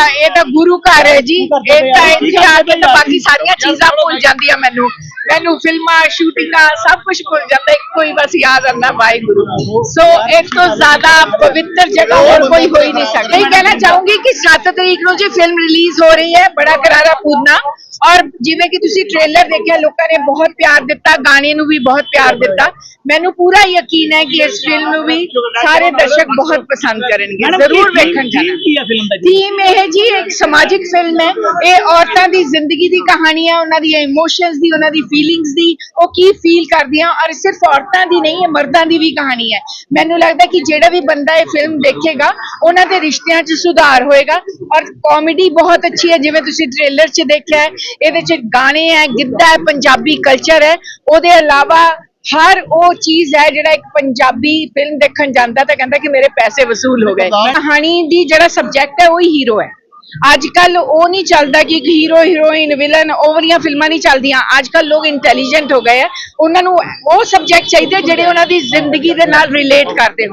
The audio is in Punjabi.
ਤਾਂ ਇਹ ਤਾਂ ਗੁਰੂ ਘਰ ਹੈ ਜੀ। ਇਹ ਤਾਂ ਇੱਥੇ ਆ ਕੇ ਤਾਂ ਬਾਕੀ ਸਾਰੀਆਂ ਚੀਜ਼ਾਂ ਭੁੱਲ ਜਾਂਦੀਆਂ ਮੈਨੂੰ। ਮੈਨੂੰ ਫਿਲਮਾਂ ਸ਼ੂਟਿੰਗਾਂ ਸਭ ਕੁਝ ਭੁੱਲ ਜਾਂਦਾ। ਇੱਕੋ ਹੀ ਬਸ ਯਾਦ ਆਉਂਦਾ ਵਾਹਿਗੁਰੂ। ਸੋ ਇਸ ਤੋਂ ਜ਼ਿਆਦਾ ਪਵਿੱਤਰ ਜਗ੍ਹਾ ਹੋਰ ਕੋਈ ਹੋ ਹੀ ਨਹੀਂ ਸਕਦੀ। ਕਹਿਣਾ ਚਾਹੂੰਗੀ ਕਿ 7 ਤਰੀਕ ਨੂੰ ਜੀ ਫਿਲਮ ਰਿਲੀਜ਼ ਹੋ ਰਹੀ ਹੈ ਬੜਾ ਕਰਾਰਾ ਪੂਰਨਾ। ਔਰ ਜਿਵੇਂ ਕਿ ਤੁਸੀਂ ਟ੍ਰੇਲਰ ਦੇਖਿਆ ਲੋਕਾਂ ਨੇ ਬਹੁਤ ਪਿਆਰ ਦਿੱਤਾ ਗਾਣੇ ਨੂੰ ਵੀ ਬਹੁਤ ਪਿਆਰ ਦਿੱਤਾ। ਮੈਨੂੰ ਪੂਰਾ ਯਕੀਨ ਹੈ ਕਿ ਇਸ ਫਿਲਮ ਨੂੰ ਵੀ ਸਾਰੇ ਦਰਸ਼ਕ ਬਹੁਤ ਪਸੰਦ ਕਰਨਗੇ। ਜ਼ਰੂਰ ਵੇਖਣ ਜਾਣਾ। ਥੀਮ ਇਹ ਜੀ ਇੱਕ ਸਮਾਜਿਕ ਫਿਲਮ ਹੈ। ਇਹ ਔਰਤਾਂ ਦੀ ਜ਼ਿੰਦਗੀ ਦੀ ਕਹਾਣੀ ਹੈ ਉਹਨਾਂ ਦੀਆਂ ਇਮੋਸ਼ਨਸ ਦੀ ਉਹਨਾਂ ਦੀ ਫੀਲਿੰਗਸ ਦੀ ਉਹ ਕੀ ਫੀਲ ਕਰਦੀਆਂ ਔਰ ਸਿਰਫ ਔਰਤਾਂ ਦੀ ਨਹੀਂ ਹੈ ਮਰਦਾਂ ਦੀ ਵੀ ਕਹਾਣੀ ਹੈ। ਮੈਨੂੰ ਲੱਗਦਾ ਕਿ ਜਿਹੜਾ ਵੀ ਬੰਦਾ ਇਹ ਫਿਲਮ ਦੇਖੇਗਾ ਉਹਨਾਂ ਦੇ ਰਿਸ਼ਤਿਆਂ 'ਚ ਸੁਧਾਰ ਹੋਏਗਾ। ਔਰ ਕਾਮੇਡੀ ਬਹੁਤ ਅੱਛੀ ਹੈ ਜਿਵੇਂ ਤੁਸੀਂ ਟ੍ਰੇਲਰ 'ਚ ਦੇਖਿਆ ਹੈ ਇਹਦੇ 'ਚ ਗਾਣੇ ਹੈ ਗਿੱਧਾ ਹੈ ਪੰਜਾਬੀ ਕਲਚਰ ਹੈ। ਉਹਦੇ ਇਲਾਵਾ ਹਰ ਉਹ ਚੀਜ਼ ਹੈ ਜਿਹੜਾ ਇੱਕ ਪੰਜਾਬੀ ਫਿਲਮ ਦੇਖਣ ਜਾਂਦਾ ਤਾਂ ਕਹਿੰਦਾ ਕਿ ਮੇਰੇ ਪੈਸੇ ਵਸੂਲ ਹੋ ਗਏ। ਕਹਾਣੀ ਦੀ ਜਿਹੜਾ ਸਬਜੈਕਟ ਹੈ ਉਹ ਹੀ ਹੀਰੋ ਹੈ। ਅੱਜ ਕੱਲ ਉਹ ਨਹੀਂ ਚੱਲਦਾ ਕਿ ਹੀਰੋ ਹੀਰੋਇਨ ਵਿਲਨ ਉਹ ਵਾਲੀਆਂ ਫਿਲਮਾਂ ਨਹੀਂ ਚੱਲਦੀਆਂ। ਅੱਜ ਕੱਲ ਲੋਕ ਇੰਟੈਲੀਜੈਂਟ ਹੋ ਗਏ ਆ। ਉਹਨਾਂ ਨੂੰ ਉਹ ਸਬਜੈਕਟ ਚਾਹੀਦੇ ਜਿਹੜੇ ਉਹਨਾਂ ਦੀ ਜ਼ਿੰਦਗੀ ਦੇ ਨਾਲ ਰਿਲੇਟ ਕਰਦੇ ਹੋਣ।